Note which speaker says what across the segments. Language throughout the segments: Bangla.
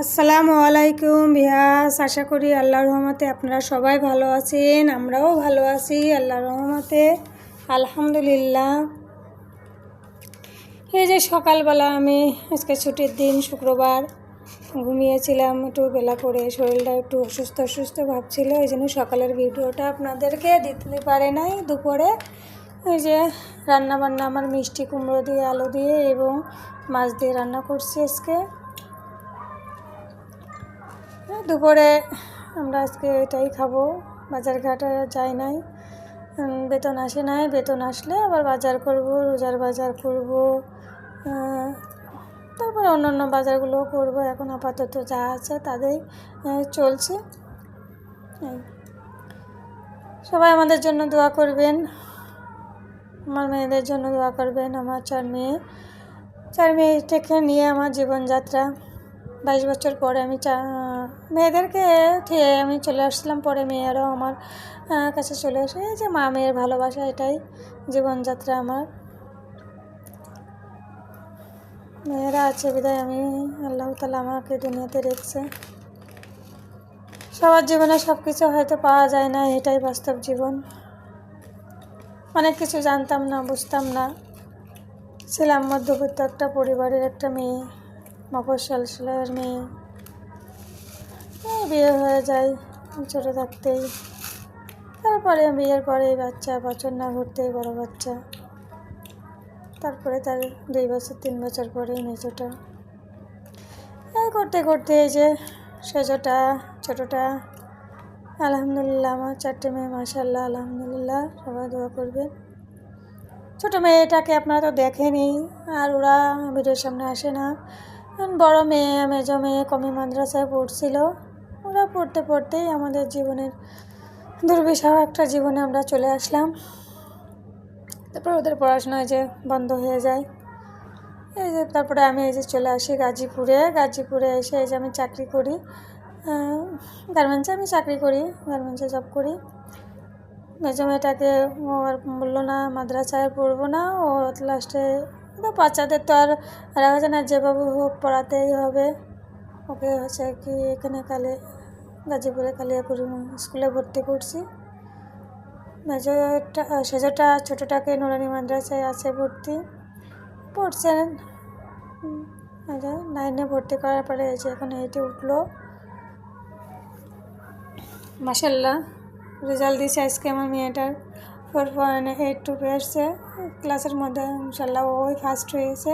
Speaker 1: আসসালামু আলাইকুম ভিয়াস, আশা করি আল্লাহর রহমতে আপনারা সবাই ভালো আছেন, আমরাও ভালো আছি আল্লাহ রহমতে, আলহামদুলিল্লাহ। এই যে সকালবেলা আমি আজকে ছুটির দিন, শুক্রবার, ঘুমিয়েছিলাম, একটু বেলা করে শরীরটা একটু অসুস্থ অসুস্থ ভাবছিল, এই জন্য সকালের ভিডিওটা আপনাদেরকে দিতে পারে নাই দুপুরে। ওই যে রান্না বান্না আমার মিষ্টি কুমড়ো দিয়ে, আলু দিয়ে এবং মাছ দিয়ে রান্না করছি আজকে। দুপুরে আমরা আজকে এটাই খাব। বাজার ঘাটে যাই নাই। বেতন আসে নাই, বেতন আসলে আবার বাজার করব, রোজার বাজার করব তারপরে অন্য অন্য বাজারগুলো করব। এখন আপাতত যা আছে তাদের চলছে। সবাই আমাদের জন্য দোয়া করবেন। আমার মেয়েদের জন্য দোয়া করবেন, আমার চার মেয়ে। চার মেয়েটাকে নিয়ে আমার জীবনযাত্রা। বাইশ বছর পরে আমি চা, মেয়েদেরকে আমি চলে আসলাম, পরে মেয়েরাও আমার কাছে চলে আসে। এই যে মা, মেয়ের ভালোবাসা এটাই জীবনযাত্রা আমার। মেয়েরা আছে বিদায়, আমি, আল্লাহ তালা আমাকে দুনিয়াতে রেখেছে। সবার জীবনে সব কিছু হয়তো পাওয়া যায় না, এটাই বাস্তব জীবন। অনেক কিছু জানতাম না, বুঝতাম না। ছিলাম মধ্যবিত্ত একটা পরিবারের একটা মেয়ে। মফস্বল সেলের মেয়ে। এই বিয়ে হয়ে যায় ছোটো থাকতেই। তারপরে বিয়ের পরে বাচ্চা, বছর না ঘুরতেই বড় বাচ্চা। তারপরে তার দুই বছর, তিন বছর পরেই মেজোটা। এই করতে করতে এই যে সেজোটা, ছোটোটা, আলহামদুলিল্লাহ, আমার চারটে মেয়ে মাসাল্লাহ আলহামদুলিল্লাহ, সবাই দোয়া করবেন। ছোটো মেয়েটাকে আপনারা তো দেখেনি আর ওরা ভিডিওর সামনে আসে না। বড় মেয়ে, মেজো মেয়ে কমি মাদ্রাসায় পড়ছিল। ওরা পড়তে পড়তেই আমাদের জীবনের দুর্বিষহ একটা জীবনে আমরা চলে আসলাম। তারপর ওদের পড়াশোনা যে বন্ধ হয়ে যায়। এই যে তারপরে আমি এই যে চলে আসি গাজীপুরে। গাজীপুরে এসে এই যে আমি চাকরি করি। গার্মেন্টসে আমি চাকরি করি গার্মেন্টসে জব করি। মেজো মেয়েটাকে ও আর বলল না, মাদ্রাসায় পড়ব না। ও লাস্টে বাচ্চাদের তো আর রাখা যায় না যেভাবে হোক পড়াতেই হবে। ওকে হচ্ছে কি এখানে কালে, গাজীপুরে কালিয়াপুর স্কুলে ভর্তি করছি। মেজোটা সেজোটা ছোটোটাকে নুরানি মাদ্রাসায় আছে ভর্তি। পড়ছেন নাইনে ভর্তি করার পরে এই যে এখন এইটে উঠল। মাসাল্লাহ রেজাল্ট দিয়েছে আজকে আমার মেয়েটার। পয়েন্ট এইট টু পেয়েছে ক্লাসের মধ্যে ইনশাল্লাহ ওই ফার্স্ট হয়েছে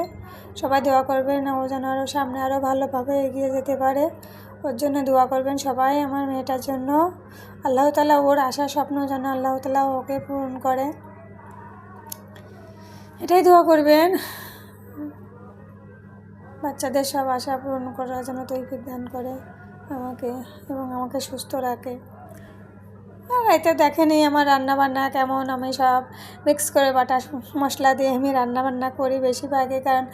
Speaker 1: সবাই দোয়া করবেন, ও যেন আরও সামনে আরও ভালোভাবে এগিয়ে যেতে পারে। ওর জন্য দোয়া করবেন সবাই আমার মেয়েটার জন্য। আল্লাহ তালা ওর আশা, স্বপ্ন যেন আল্লাহ তালা ওকে পূরণ করে। এটাই দোয়া করবেন। বাচ্চাদের সব আশা পূরণ করার জন্য তৈফিক দান করে আমাকে এবং আমাকে সুস্থ রাখে। আর এতে দেখেনি আমার রান্না বান্না কেমন? আমি সব মিক্স করে বাটা মশলা দিয়ে আমি রান্না বান্না করি বেশিরভাগই, কারণ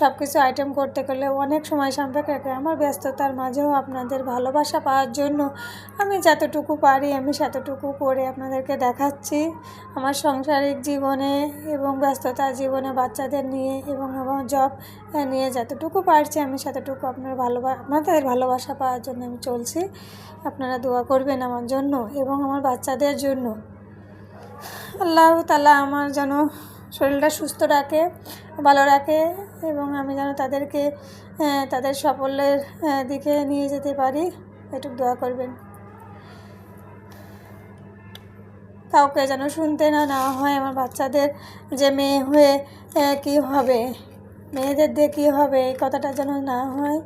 Speaker 1: সব কিছু আইটেম করতে গেলে অনেক সময় সাম্পেক রাখে আমার ব্যস্ততার মাঝেও আপনাদের ভালোবাসা পাওয়ার জন্য আমি যতটুকু পারি, আমি সেতটুকু করে আপনাদেরকে দেখাচ্ছি আমার সাংসারিক জীবনে এবং ব্যস্ততার জীবনে বাচ্চাদের নিয়ে এবং আমার জব নিয়ে যতটুকু পারছি আমি সেতটুকু আপনার ভালোবা, আপনাদের ভালোবাসা পাওয়ার জন্য আমি চলছি। আপনারা দোয়া করবেন আমার জন্য এবং আমার বাচ্চাদের জন্য। আল্লাহ তালা আমার যেন শরীরটা সুস্থ রাখে, ভালো রাখে এবং আমি যেন তাদেরকে তাদের সাফল্যের দিকে নিয়ে যেতে পারি। এটুকু দোয়া করবেন। কাউকে যেন শুনতে না না হয় আমার বাচ্চাদের যে মেয়ে হয়ে কী হবে, মেয়েদের দিয়ে কী হবে, এই কথাটা যেন না হয়।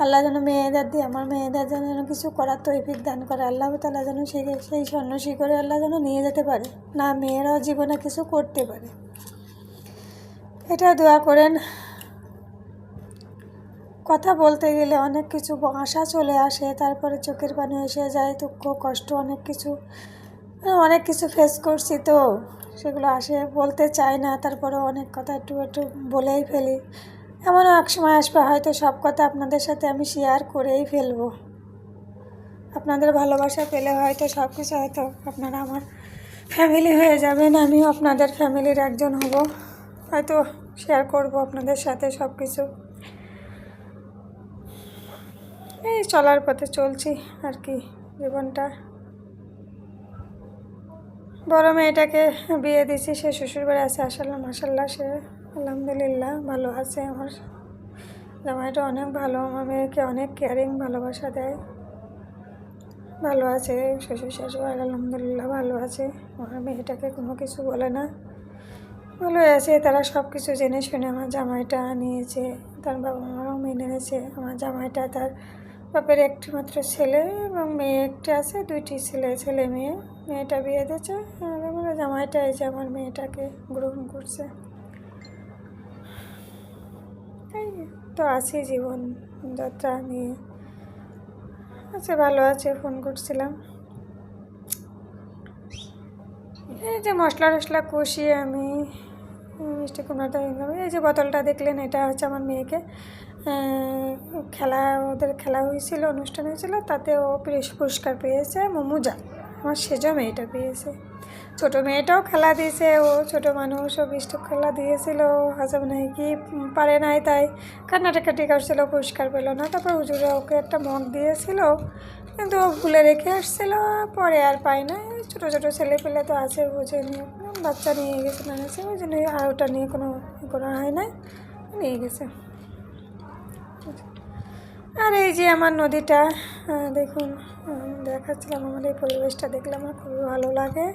Speaker 1: আল্লাহ যেন মেয়েদের দিয়ে, আমার মেয়েদের যেন যেন কিছু করার তৈফিক দান করে, আল্লাহ তালা যেন সেই সেই সন্ন্যাসী করে আল্লাহ যেন নিয়ে যেতে পারে। না, মেয়েরাও জীবনে কিছু করতে পারে। এটা দোয়া করেন। কথা বলতে গেলে অনেক কিছু আশা চলে আসে, তারপরে চোখের পানি এসে যায়, দুঃখ, কষ্ট, অনেক কিছু। অনেক কিছু ফেস করছি তো, সেগুলো আসে, বলতে চাই না তারপরে অনেক কথা একটু একটু বলেই ফেলি। এমনও এক সময় আসবে, হয়তো সব কথা আপনাদের সাথে আমি শেয়ার করেই ফেলব। আপনাদের ভালোবাসা পেলে হয়তো সব কিছু হয়তো আপনারা আমার ফ্যামিলি হয়ে যাবেন, আমিও আপনাদের ফ্যামিলির একজন হব। হয়তো শেয়ার করব আপনাদের সাথে সব কিছু এই চলার পথে চলছি আর কি জীবনটা। বড় মেয়েটাকে বিয়ে দিয়েছি, সে শ্বশুরবাড়ি আছে আসাল্লাহ মাসাল্লাহ সে আলহামদুলিল্লাহ, ভালো আছে আমার। জামাইটা অনেক ভালো, আমার মেয়েকে অনেক কেয়ারিং ভালোবাসা দেয়। ভালো আছে, শ্বশুর শাশুড়ি আলহামদুলিল্লাহ ভালো আছে। আমার মেয়েটাকে কোনো কিছু বলে না। ভালো আছে, তারা সব কিছু জেনে শুনে আমার জামাইটা নিয়েছে, তার বাবা মাও মেনে নিয়েছে। আমার জামাইটা তার বাপের একটি মাত্র ছেলে এবং মেয়ে একটি আছে, দুইটি ছেলে ছেলে মেয়ে। মেয়েটা বিয়ে দিয়েছে, আর আমার জামাইটা যে আমার মেয়েটাকে গ্রহণ করছে। তো আছি জীবন যাত্রা নিয়ে। আচ্ছা ভালো আছে, ফোন করছিলাম। এই যে মশলা টশলা কষিয়ে আমি মিষ্টি কুমড়াটা দিলাম। এই যে বোতলটা দেখলেন, এটা হচ্ছে আমার মেয়েকে। খেলা, ওদের খেলা হয়েছিল, অনুষ্ঠান হয়েছিল, তাতে ও পুরস্কার পেয়েছে, মমুজা। আমার সেজো মেয়েটা পেয়েছে। ছোটো মেয়েটাও খেলা দিয়েছে, ও ছোটো মানুষ ও বিষ্ট খেলা দিয়েছিল, হাসাব নাই কি পারে নাই তাই কান্নাটাকাটি করছিল, পুরস্কার পেল না, তারপর হুজুরে ওকে একটা মগ দিয়েছিল, কিন্তু ও ভুলে রেখে আসছিল, পরে আর পাই না ছোটো ছোটো ছেলে পেলে তো আছে বুঝে নিয়ে বাচ্চা নিয়ে গেছে না গেছে ওই জন্য আর ওটা নিয়ে কোনো করা হয় না নিয়ে গেছে। আর এই যে আমার নদীটা দেখুন দেখাচ্ছিলাম, আমার এই পরিবেশটা দেখলে আমার খুবই ভালো লাগে।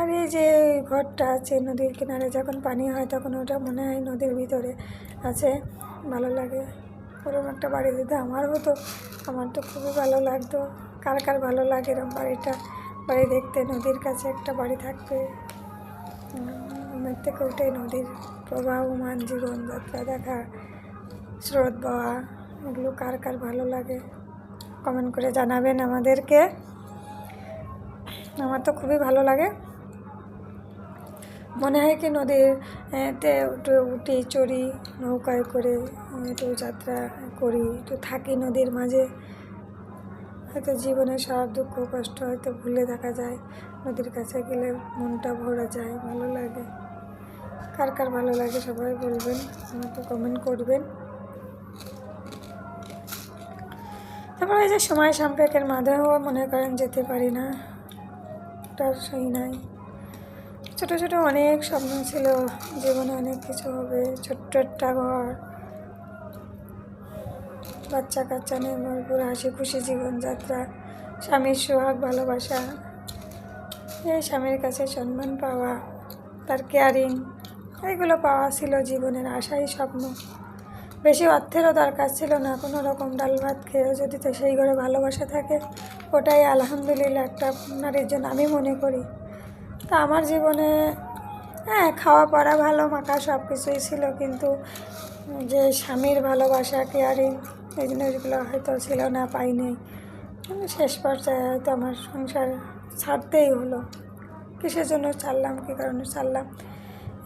Speaker 1: আর এই যে ঘরটা আছে নদীর কিনারে, যখন পানি হয় তখন ওটা মনে হয় নদীর ভিতরে আছে। ভালো লাগে। ওরকম একটা বাড়ি দিতে আমার হতো, আমার তো খুবই ভালো লাগতো। কার কার ভালো লাগে এরকম বাড়িটা? বাড়ি দেখতে নদীর কাছে একটা বাড়ি থাকবে। আমার থেকে ওটাই নদীর প্রবাহমান জীবনযাত্রা দেখা, স্রোত বওয়া এগুলো কার কার ভালো লাগে? কমেন্ট করে জানাবেন আমাদেরকে। আমার তো খুবই ভালো লাগে। মনে হয় কি নদীর তে উঠি চড়ি, নৌকায় করে একটু যাত্রা করি, একটু থাকি নদীর মাঝে। হয়তো জীবনের সব দুঃখ, কষ্ট হয়তো ভুলে দেখা যায়, নদীর কাছে গেলে মনটা ভরা যায়, ভালো লাগে। কার কার ভালো লাগে সবাই বলবেন, আমাকে কমেন্ট করবেন। তারপর এই যে সময় সাম্পেকের মাধ্যমেও মনে করেন যেতে পারি না ওটার সই নাই। ছোটো ছোটো অনেক স্বপ্ন ছিল, জীবনে অনেক কিছু হবে, ছোট্ট একটা ঘর, বাচ্চা কাচ্চা নিয়ে ভরপুর হাসি খুশি জীবনযাত্রা, স্বামীর সোহাগ ভালোবাসা, এই স্বামীর কাছে সম্মান পাওয়া, তার কেয়ারিং এগুলো পাওয়া ছিল জীবনের আশাই স্বপ্ন। বেশি অর্থেরও দরকার ছিল না, কোনো রকম ডাল ভাত খেয়েও যদি তো সেই ঘরে ভালোবাসা থাকে, ওটাই আলহামদুলিল্লাহ একটা নারীর জন্য আমি মনে করি। তা আমার জীবনে হ্যাঁ খাওয়া, পড়া ভালো, মাখা সব কিছুই ছিল, কিন্তু যে স্বামীর ভালোবাসা কেয়ারিং এই জিনিসগুলো হয়তো ছিল না, পাইনি। শেষ পর্যায়ে হয়তো আমার সংসার ছাড়তেই হলো। কিসের জন্য ছাড়লাম, কী কারণে ছাড়লাম?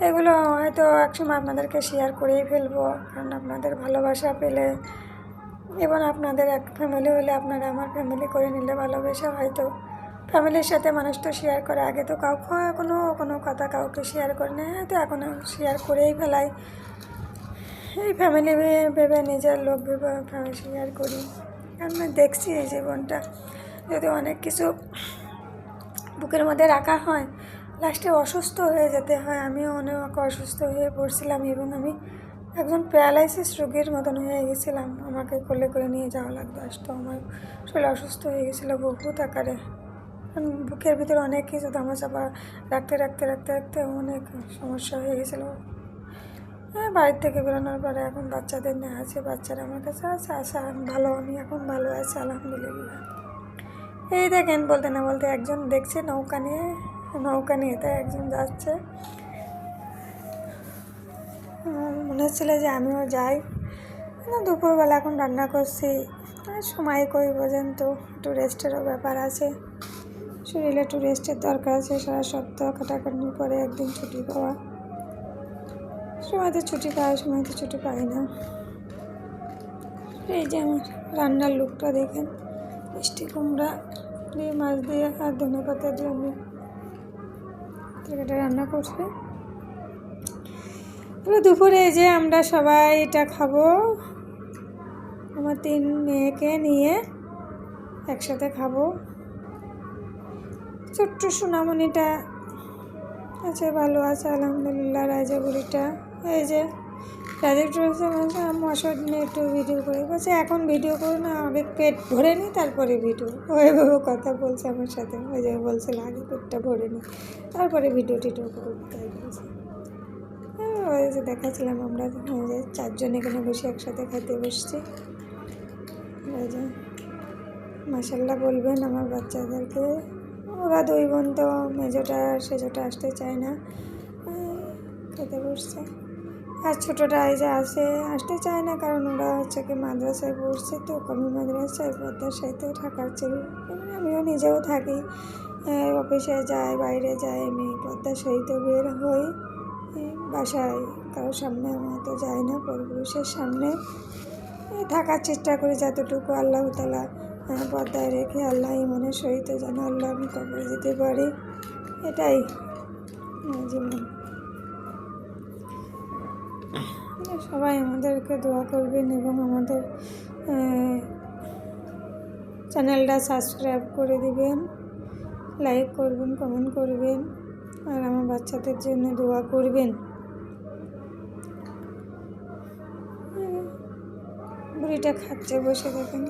Speaker 1: এগুলো হয়তো একসময় আপনাদেরকে শেয়ার করেই ফেলব, কারণ আপনাদের ভালোবাসা পেলে, এবং আপনাদের এক ফ্যামিলি হলে আপনারা আমার ফ্যামিলি করে নিলে ভালোবেসে হয়তো ফ্যামিলির সাথে মানুষ তো শেয়ার করে। আগে তো কাউকে কোনো কোনো কথা কাউকে শেয়ার করে না হয়তো এখন শেয়ার করেই ফেলাই। এই ফ্যামিলি ভেবে নিজের লোক ভেবে শেয়ার করি। আমি দেখছি এই জীবনটা। যদি অনেক কিছু বুকের মধ্যে রাখা হয় লাস্টে অসুস্থ হয়ে যেতে হয়। আমিও অনেক অসুস্থ হয়ে পড়ছিলাম। এবং আমি একজন প্যারালাইসিস রোগীর মতন হয়ে গেছিলাম। আমাকে কোলে করে নিয়ে যাওয়া লাগতো। আসতো আমার শরীর অসুস্থ হয়ে গেছিল বহুত আকারে। বুকের ভিতরে অনেক কিছু ধামাচাপা রাখতে রাখতে রাখতে রাখতে অনেক সমস্যা হয়ে গেছিল। হ্যাঁ বাড়ির থেকে বেরোনোর পরে এখন বাচ্চাদের নিয়ে আছে, বাচ্চারা আমার কাছে আছে আশা ভালো, আমি এখন ভালো আছি, আলহামদুলিল্লাহ। এই দেখেন বলতে না বলতে একজন দেখছে নৌকা নিয়ে নৌকা নিয়ে তাই একজন যাচ্ছে। মনে হচ্ছিল যে আমিও যাই। দুপুরবেলা এখন রান্না করছি, সময় কই পর্যন্ত? একটু রেস্টেরও ব্যাপার আছে। শরীরে একটু রেস্টের দরকার আছে, সারা সপ্তাহ কাটাকাটির পরে একদিন ছুটি পাওয়া। সময় তো ছুটি পাই সময় তো ছুটি পাই না। এই যে আমার রান্নার লুকটা দেখেন, মিষ্টি কুমড়া, দিয়ে মাছ দিয়ে আর ধনে পাতা দিয়ে আমি রান্না করছি। এবার দুপুরে যে আমরা সবাই এটা খাব। আমার তিন মেয়েকে নিয়ে একসাথে খাব। ছোট্ট সোনামণিটা। আছে ভালো আছে আলহামদুলিল্লাহ রাজা বুড়িটা। এই যে রাজা একটু মশার নিয়ে একটু ভিডিও করে। বলছে এখন ভিডিও করো না আগে পেট ভরে নিই তারপরে ভিডিও ওইভাবে কথা বলছে আমার সাথে। ওই যে বলছিল আগে পেটটা ভরে নিই তারপরে ভিডিও টিডিও করব তাই বলছে। হ্যাঁ, ওই যে দেখাচ্ছিলাম আমরা ওই যে চারজন এখানে বসে একসাথে খেতে বসছি। ওই যে মাসাল্লাহ বলবেন আমার বাচ্চাদেরকে। ওরা দুই বোন তো মেজোটা, সেজোটা আসতে চায় না। খেতে বসছে। আর ছোটোটা এই যে আসে আসতে চায় না কারণ ওরা হচ্ছে কি মাদ্রাসায় পড়ছে তো, কমি মাদ্রাসায় পদ্মার সাথে থাকার চেয়ে আমিও নিজেও থাকি। অফিসে যাই, বাইরে যাই, আমি পদ্মার সহিত বের হই। বাসায় কারোর সামনে আমার তো যাই না পরপুরুষের সামনে। থাকার চেষ্টা করি যতটুকু আল্লাহ তালা পর্দায় রেখে আল্লাহ ইমানের সহিত যেন আল্লাহ আমি কবর যেতে পারি। এটাই জীবন। সবাই আমাদেরকে দোয়া করবেন এবং আমাদের চ্যানেলটা সাবস্ক্রাইব করে দিবেন, লাইক করবেন, কমেন্ট করবেন, আর আমার বাচ্চাদের জন্য দোয়া করবেন। বুড়িটা খাচ্ছে, বসে দেখেন